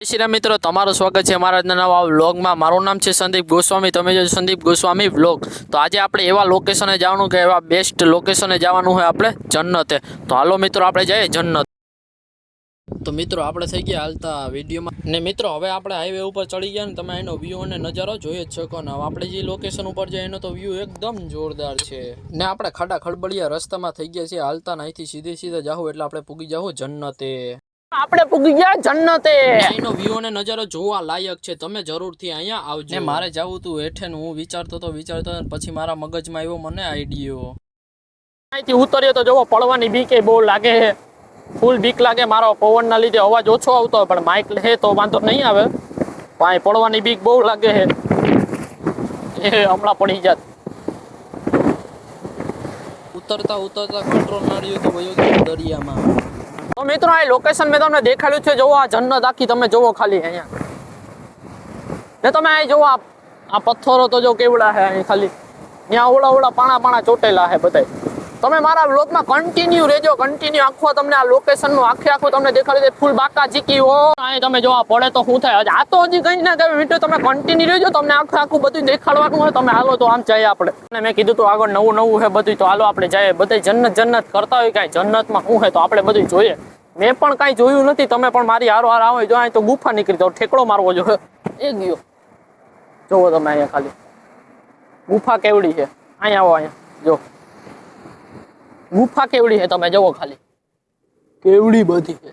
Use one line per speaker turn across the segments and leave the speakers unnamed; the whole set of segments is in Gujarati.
જય શ્રી મિત્રો, તમારું સ્વાગત છે મારા નવા વ્લોગમાં. મારું નામ છે સંદીપ ગોસ્વામી. તમે જો સંદીપ ગોસ્વામી વ્લોગ. તો આજે આપણે એવા લોકેશને જવાનું કે એવા બેસ્ટ લોકેશને જવાનું હોય આપણે જન્નતે. તો હાલો મિત્રો, આપણે જઈએ જન્નત. તો મિત્રો, આપણે થઈ ગયા હાલતા વિડીયોમાં. ને મિત્રો, હવે આપણે હાઈવે ઉપર ચડી ગયા ને તમે એનો વ્યૂ અને નજારો જોઈ જ શકો ને. આપણે જે લોકેશન ઉપર જઈએ એનો તો વ્યૂ એકદમ જોરદાર છે. ને આપણે ખાડા ખડબડિયા રસ્તામાં થઈ ગયા છીએ. હાલતા અહીંથી સીધે સીધે જાહું એટલે આપણે પૂગી જાવ જન્નતે. આપણે પૂગી ગયા જન્નતે એનો વ્યૂ અને નજારો જોવા લાયક છે. તમે જરૂરથી અહીંયા આવજો. ને મારે જવું તું હેઠે હું વિચારતો તો વિચારતો પછી મારા મગજમાં આવ્યો મને આઈડિયો. અહીંથી ઉતર્યો તો જોવો પડવાની બીક એ બહુ લાગે છે. ફૂલ બીક લાગે મારો પવનના લીધે. અવાજ ઓછો આવતો હોય પણ માઇક લે તો વાંધો નહીં આવે. પણ પડવાની બીક બહુ લાગે હે એ હમણાં પડી જાત. ઉતરતા ઉતરતા કંટ્રોલ ના રહ્યું તો વયો દરિયામાં. તો મિત્રો, આ લોકેશન મેં તમને દેખાડ્યું છે. જોવો આ જન્નત આખી તમે જોવો ખાલી અહીંયા. ને તમે અહીં જોવો આ પથ્થરો તો જો કેવડા છે અહીં ખાલી. ત્યાં ઓળા ઓળા પાણા પાણા ચોટેલા છે બધાય. તમે મારા વ્લોગમાં કન્ટિન્યુ રહેજો કન્ટિન્યુ આખો તમને આ લોકેશનનું આખે આખું તમને દેખાડી દે. ફૂલ બાકા ચીકી હો. અહીં તમે જોવા પડે તો શું થાય? આ તો હજી કંઈ ના કહેવાય. વીડિયો તમે કન્ટિન્યુ રહેજો, તમને આખું આખું બધું દેખાડવાનું હોય, તમે હાલો તો આમ જઈએ આપણે. અને મેં કીધું તો આગળ નવું નવું છે બધું, તો હાલો આપણે જઈએ. બધે જન્નત જન્નત કરતા હોય કાંઈ. જન્નતમાં શું છે તો આપણે બધું જોઈએ. મેં પણ કાંઈ જોયું નથી. તમે પણ મારી હારો હાર આવે, જો અહીં તો ગુફા નીકળી જાવ ઠેકડો મારવો જો. એ ગયો. જોવો તમે અહીંયા ખાલી. ગુફા કેવડી છે? અહીંયા આવો અહીંયા. જો. ગુફા કેવડી છે તમે જુઓ ખાલી. કેવડી બધી છે.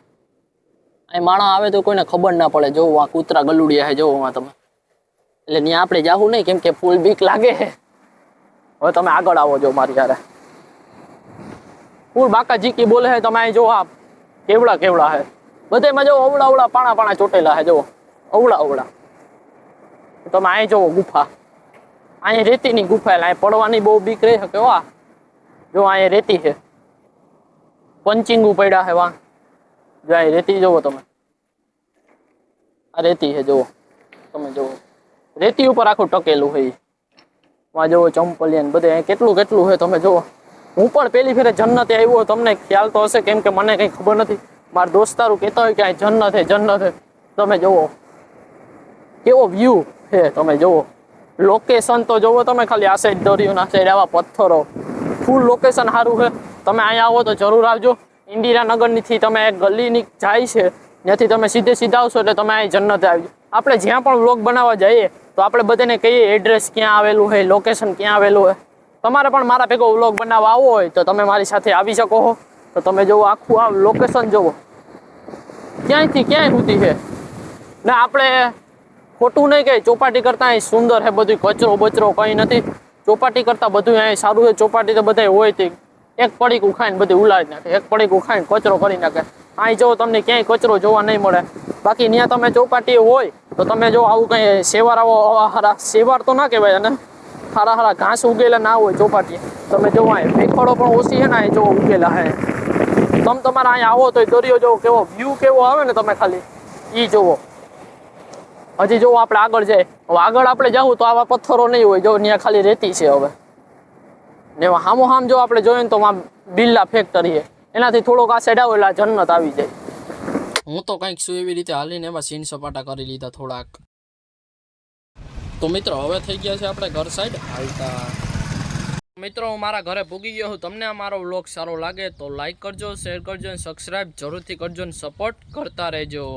અહીં માણસ આવે તો કોઈને ખબર ના પડે. જોવો આ કૂતરા ગલુડિયા છે જોવો આ તમે. એટલે ત્યાં આપણે જાવું નહીં કેમ કે ફૂલ બીક લાગે હવે તમે આગળ આવો જો મારી યારે ફૂલ બાકા જીકી બોલે છે તમે અહીં જો આ કેવડા કેવડા છે. બધેમાં જોવો અવળા અવળા પાણા પાણા ચોટેલા છે જો અવળા અવળા. તમે અહીં જોવો ગુફા. અહીં રેતીની ગુફા એટલે અહીં પડવાની બહુ બીક રહી શકે વાહ જો અહીંયા રેતી છે. પંચિંગુ પડ્યા છે વાં. જો અહીં રેતી જોવો તમે. આ રેતી છે, જોવો. તમે જોવો. રેતી ઉપર આખું ટકેલું હોય. વાં જોવો ચંપલિયન બધે. કેટલું કેટલું છે તમે જોવો. હું પણ પેલી ફેરે જન્નતે આવ્યો તમને ખ્યાલ તો હશે કેમ કે મને કંઈ ખબર નથી. મારા દોસ્તારું કહેતા હોય કે અહીં જન્નત હે જન્નત હે તમે જોવો. કેવો વ્યૂ છે, તમે જોવો. લોકેશન તો જોવો તમે ખાલી આ સાઈડ દોર્યું, ના સાઈડ આવા પથ્થરો. ફૂલ લોકેશન સારું છે. તમે અહીંયા આવો તો જરૂર આવજો. ઇન્દિરાનગરનીથી તમે એક ગલીની જાય છે. ત્યાંથી તમે સીધે સીધા આવશો એટલે તમે અહીં જન્નતે આવજો આપણે જ્યાં પણ વ્લોગ બનાવવા જઈએ તો આપણે બધાને કહીએ એડ્રેસ ક્યાં આવેલું હોય લોકેશન ક્યાં આવેલું હોય તમારે પણ મારા ભેગો વ્લોગ બનાવવા આવવો હોય તો તમે મારી સાથે આવી શકો હો. તો તમે જુઓ આખું આ લોકેશન જુઓ. ક્યાંયથી ક્યાંય સુધી છે. ને આપણે ખોટું નહીં કે ચોપાટી કરતાં સુંદર છે, બધું કચરો બચરો કંઈ નથી. ચોપાટી કરતાં બધું અહીંયા સારું છે. ચોપાટી તો બધા હોય તે એક પડીકું ખાઈને બધું ઉલાડી નાખે. એક પડીક ખાઈને કચરો કરી નાખે. અહીં જો તમને ક્યાંય કચરો જોવા નહીં મળે. બાકી ત્યાં તમે ચોપાટી હોય, તો તમે જો આવું કંઈ સેવાર આવો આવા હારા, સેવાર તો ના કહેવાય અને હારા હારા ઘાસ ઉગેલા ના હોય ચોપાટી. તમે જો અહીં ભેખડો પણ ઓછી છે ને અહીં જો ઉગેલા હે. તમે તમારા અહીંયા આવો તો દરિયો જોવો કેવો વ્યૂ કેવો આવે ને તમે ખાલી? એ જોવો. હજી જો આપણે આગળ જાય, હવે આગળ આપણે જવું તો આવા પથ્થરો નહીં હોય, જો ત્યાં ખાલી રેતી છે હવે. ને હામો હામ જો આપણે જોઈએ તો આમ બિલ્લા ફેક્ટરી એનાથી થોડોક આ સાઈડ આવો એટલે આ જન્નત આવી જાય. હું તો કંઈક શું એવી રીતે હાલીને એમાં સીન સપાટા કરી લીધા થોડાક. તો મિત્રો, હવે થઈ ગયા છે આપણે ઘર સાઈડ હાલતા. મિત્રો, હું મારા ઘરે ભૂગી ગયો છું. તમને આ મારો વ્લોગ સારો લાગે તો લાઈક કરજો શેર કરજો અને સબસ્ક્રાઈબ જરૂરથી કરજો અને સપોર્ટ કરતા રહેજો.